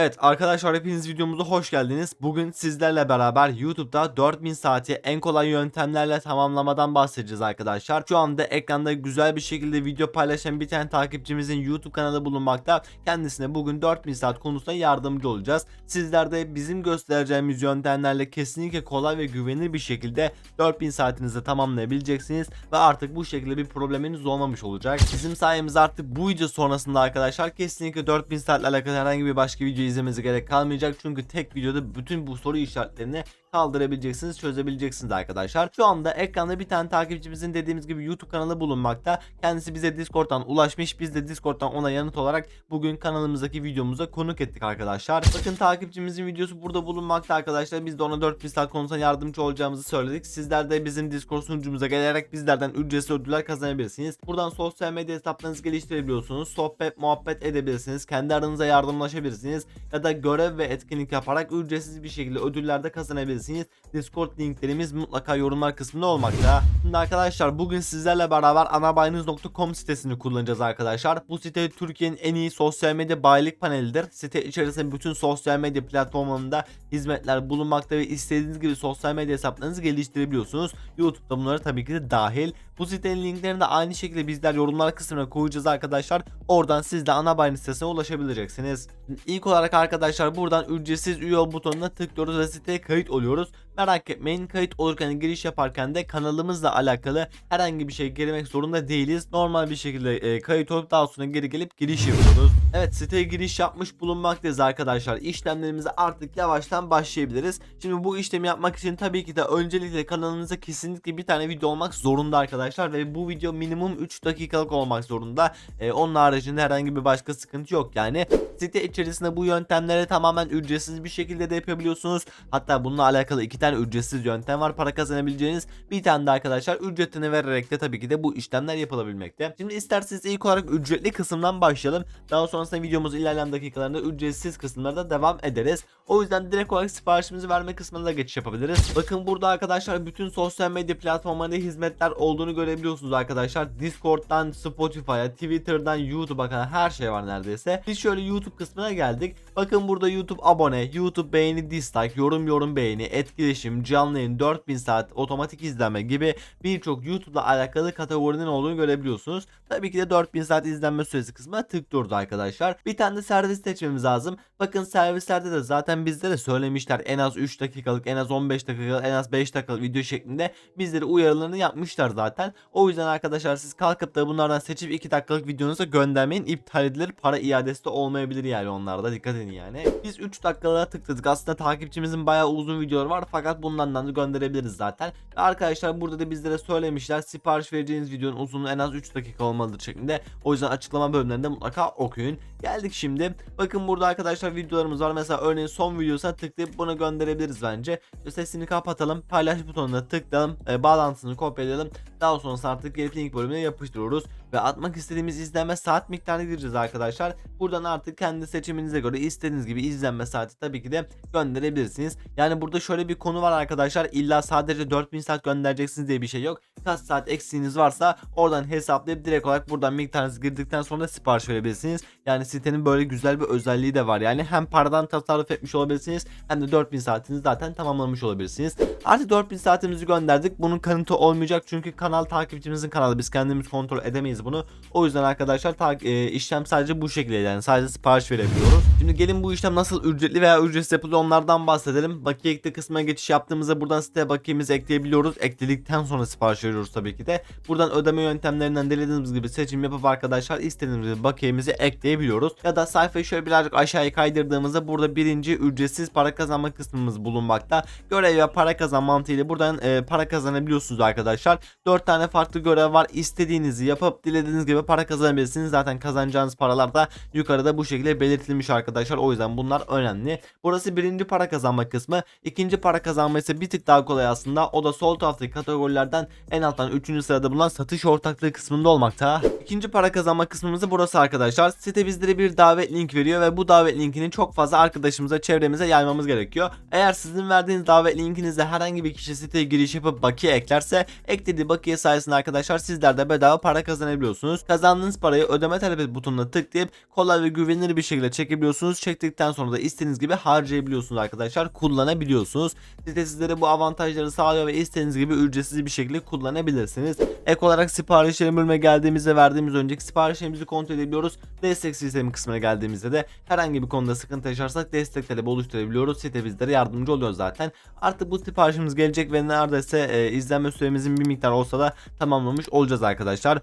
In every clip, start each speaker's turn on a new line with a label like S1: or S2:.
S1: Evet arkadaşlar hepiniz videomuza hoş geldiniz. Bugün sizlerle beraber YouTube'da 4000 saati en kolay yöntemlerle tamamlamadan bahsedeceğiz arkadaşlar. Şu anda ekranda güzel bir şekilde video paylaşan bir tane takipçimizin YouTube kanalı bulunmakta. Kendisine bugün 4000 saat konusunda yardımcı olacağız. Sizler de bizim göstereceğimiz yöntemlerle kesinlikle kolay ve güvenilir bir şekilde 4000 saatinizi tamamlayabileceksiniz. Ve artık bu şekilde bir probleminiz olmamış olacak. Bizim sayemizde artık bu video sonrasında arkadaşlar kesinlikle 4000 saatle alakalı herhangi bir başka video izlemenize gerek kalmayacak. Çünkü tek videoda bütün bu soru işaretlerini kaldırabileceksiniz, çözebileceksiniz arkadaşlar. Şu anda ekranda bir tane takipçimizin dediğimiz gibi YouTube kanalı bulunmakta. Kendisi bize Discord'dan ulaşmış. Biz de Discord'dan ona yanıt olarak bugün kanalımızdaki videomuza konuk ettik arkadaşlar. Bakın takipçimizin videosu burada bulunmakta arkadaşlar. Biz de ona 4000 saat konusunda yardımcı olacağımızı söyledik. Sizler de bizim Discord sunucumuza gelerek bizlerden ücretsiz ödüller kazanabilirsiniz. Buradan sosyal medya hesaplarınızı geliştirebiliyorsunuz. Sohbet, muhabbet edebilirsiniz. Kendi aranıza yardımlaşabilirsiniz. Ya da görev ve etkinlik yaparak ücretsiz bir şekilde ödüller de kazanabilirsiniz. Discord linklerimiz mutlaka yorumlar kısmında olmakta. Şimdi arkadaşlar bugün sizlerle beraber anabayiniz.com sitesini kullanacağız arkadaşlar. Bu site Türkiye'nin en iyi sosyal medya bayilik panelidir. Site içerisinde bütün sosyal medya platformlarında hizmetler bulunmakta ve istediğiniz gibi sosyal medya hesaplarınızı geliştirebiliyorsunuz. YouTube'da bunları tabii ki de dahil. Bu sitenin linklerini de aynı şekilde bizler yorumlar kısmına koyacağız arkadaşlar. Oradan siz de ana bayiniz sitesine ulaşabileceksiniz. İlk olarak arkadaşlar buradan ücretsiz üye butonuna tıklıyoruz ve siteye kayıt oluyoruz. Merak etmeyin kayıt olurken giriş yaparken de kanalımızla alakalı herhangi bir şey girmek zorunda değiliz. Normal bir şekilde e, kayıt olup daha sonra geri gelip giriş yapıyoruz. Evet siteye giriş yapmış bulunmaktayız arkadaşlar. İşlemlerimize artık yavaştan başlayabiliriz. Şimdi bu işlemi yapmak için tabii ki de öncelikle kanalınıza kesinlikle bir tane video olmak zorunda arkadaşlar. Ve bu video minimum 3 dakikalık olmak zorunda. E, onun haricinde herhangi bir başka sıkıntı yok yani. Site içerisinde bu yöntemleri tamamen ücretsiz bir şekilde de yapabiliyorsunuz. Hatta bununla alakalı iki tane ücretsiz yöntem var para kazanabileceğiniz. Bir tane de arkadaşlar ücretini vererek de tabii ki de bu işlemler yapılabilmekte. Şimdi isterseniz ilk olarak ücretli kısımdan başlayalım. Daha sonrasında videomuz ilerleyen dakikalarında ücretsiz kısımlarda devam ederiz. O yüzden direkt olarak siparişimizi verme kısmına da geçiş yapabiliriz. Bakın burada arkadaşlar bütün sosyal medya platformlarında hizmetler olduğunu görebiliyorsunuz arkadaşlar. Discord'dan Spotify'a, Twitter'dan YouTube'a kadar her şey var neredeyse. Biz şöyle YouTube kısmına geldik. Bakın burada YouTube abone, YouTube beğeni, dislike, yorum yorum beğeni, etkileşim, canlı yayın, 4000 saat, otomatik izlenme gibi birçok YouTube'la alakalı kategorinin olduğunu görebiliyorsunuz. Tabii ki de 4000 saat izlenme süresi kısmına tıklıyoruz arkadaşlar. Bir tane de servis seçmemiz lazım. Bakın servislerde de zaten bizlere söylemişler en az 3 dakikalık, en az 15 dakikalık, en az 5 dakikalık video şeklinde bizlere uyarılarını yapmışlar zaten. O yüzden arkadaşlar siz kalkıp da bunlardan seçip 2 dakikalık videonuzu göndermeyin. iptal edilir. Para iadesi de olmayabilir yani onlarda dikkat edin yani. Biz 3 dakikalığa tıkladık. Aslında takipçimizin bayağı uzun videoları var fakat bundan da gönderebiliriz zaten. Ve arkadaşlar burada da bizlere söylemişler sipariş vereceğiniz videonun uzunluğu en az 3 dakika olmalıdır şeklinde. O yüzden açıklama bölümlerinde mutlaka okuyun. Geldik şimdi. Bakın burada arkadaşlar videolarımız var. Mesela örneğin son videosuna tıklayıp bunu gönderebiliriz bence. Sesini kapatalım. Paylaş butonuna tıklayalım. E, bağlantısını kopyalayalım. Daha sonrasında artık gelip link bölümüne yapıştırıyoruz. Ve atmak istediğimiz izlenme saat miktarına gireceğiz arkadaşlar. Buradan artık kendi seçiminize göre istediğiniz gibi izlenme saati tabii ki de gönderebilirsiniz. Yani burada şöyle bir konu var arkadaşlar. İlla sadece 4000 saat göndereceksiniz diye bir şey yok. Kaç saat eksiğiniz varsa oradan hesaplayıp direkt olarak buradan miktarınızı girdikten sonra sipariş verebilirsiniz. Yani sitenin böyle güzel bir özelliği de var. Yani hem paradan tasarruf etmiş olabilirsiniz hem de 4000 saatinizi zaten tamamlamış olabilirsiniz. Artık 4000 saatimizi gönderdik. Bunun kanıtı olmayacak çünkü kanal takipçimizin kanalı. Biz kendimiz kontrol edemeyiz bunu. O yüzden arkadaşlar ta- e, işlem sadece bu şekilde yani sadece sipariş verebiliyoruz. Şimdi gelin bu işlem nasıl ücretli veya ücretsiz yapılıyor onlardan bahsedelim. Bakiye ekle kısmına geçiş yaptığımızda buradan siteye bakiyemizi ekleyebiliyoruz. Ekledikten sonra sipariş veriyoruz tabii ki de. Buradan ödeme yöntemlerinden dilediğimiz gibi seçim yapıp arkadaşlar istediğimiz gibi bakiyemizi ekleyebiliyoruz. Ya da sayfayı şöyle birazcık aşağıya kaydırdığımızda burada birinci ücretsiz para kazanma kısmımız bulunmakta. Görev ve para kazan mantığıyla buradan e, para kazanabiliyorsunuz arkadaşlar. 4 tane farklı görev var. İstediğinizi yapıp dilediğiniz gibi para kazanabilirsiniz. Zaten kazanacağınız paralar da yukarıda bu şekilde belirtilmiş arkadaşlar. O yüzden bunlar önemli. Burası birinci para kazanma kısmı. İkinci para kazanma ise bir tık daha kolay aslında. O da sol taraftaki kategorilerden en alttan 3. sırada bulunan satış ortaklığı kısmında olmakta. İkinci para kazanma kısmımız burası arkadaşlar. Site bizlere bir davet link veriyor ve bu davet linkini çok fazla arkadaşımıza, çevremize yaymamız gerekiyor. Eğer sizin verdiğiniz davet linkinizde herhangi bir kişi siteye giriş yapıp bakiye eklerse eklediği bakiye sayesinde arkadaşlar sizler de bedava para kazanabiliyorsunuz. Kazandığınız parayı ödeme talep et butonuna tıklayıp kolay ve güvenilir bir şekilde çekebiliyorsunuz. Çektikten sonra da istediğiniz gibi harcayabiliyorsunuz arkadaşlar. Kullanabiliyorsunuz. Site sizlere bu avantajları sağlıyor ve istediğiniz gibi ücretsiz bir şekilde kullanabilirsiniz. Ek olarak siparişlerin bölümüne geldiğimizde verdiğimiz önceki siparişlerimizi kontrol edebiliyoruz. Destek sistemi kısmına geldiğimizde de herhangi bir konuda sıkıntı yaşarsak destek talebi oluşturabiliyoruz. Site bizlere yardımcı oluyor zaten. Artık bu siparişimiz gelecek ve neredeyse e, izlenme süremizin bir miktar olsa da tamamlamış olacağız arkadaşlar.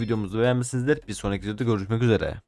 S1: Videomuzu beğenmişsinizdir. Bir sonraki videoda görüşmek üzere.